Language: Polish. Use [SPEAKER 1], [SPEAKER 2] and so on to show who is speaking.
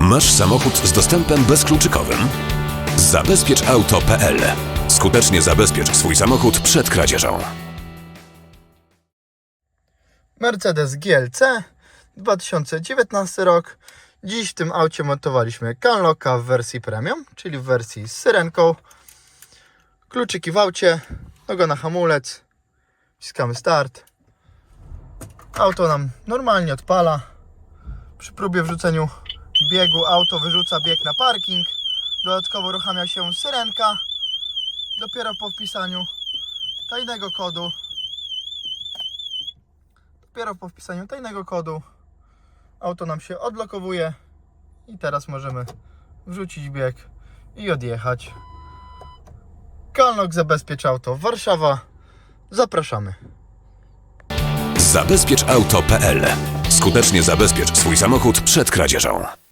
[SPEAKER 1] Masz samochód z dostępem bezkluczykowym? Zabezpieczauto.pl Skutecznie zabezpiecz swój samochód przed kradzieżą.
[SPEAKER 2] Mercedes GLC 2019 rok. Dziś w tym aucie montowaliśmy Canlocka w wersji premium, czyli w wersji z syrenką. Kluczyki w aucie, noga na hamulec, wciskamy start. Auto nam normalnie odpala. Przy próbie wrzuceniu biegu auto wyrzuca bieg na parking. Dodatkowo uruchamia się syrenka. Dopiero po wpisaniu tajnego kodu Dopiero po wpisaniu tajnego kodu auto nam się odblokowuje i teraz możemy wrzucić bieg i odjechać. Kalnok zabezpiecz auto Warszawa. Zapraszamy.
[SPEAKER 1] Zabezpieczauto.pl Skutecznie zabezpiecz swój samochód przed kradzieżą.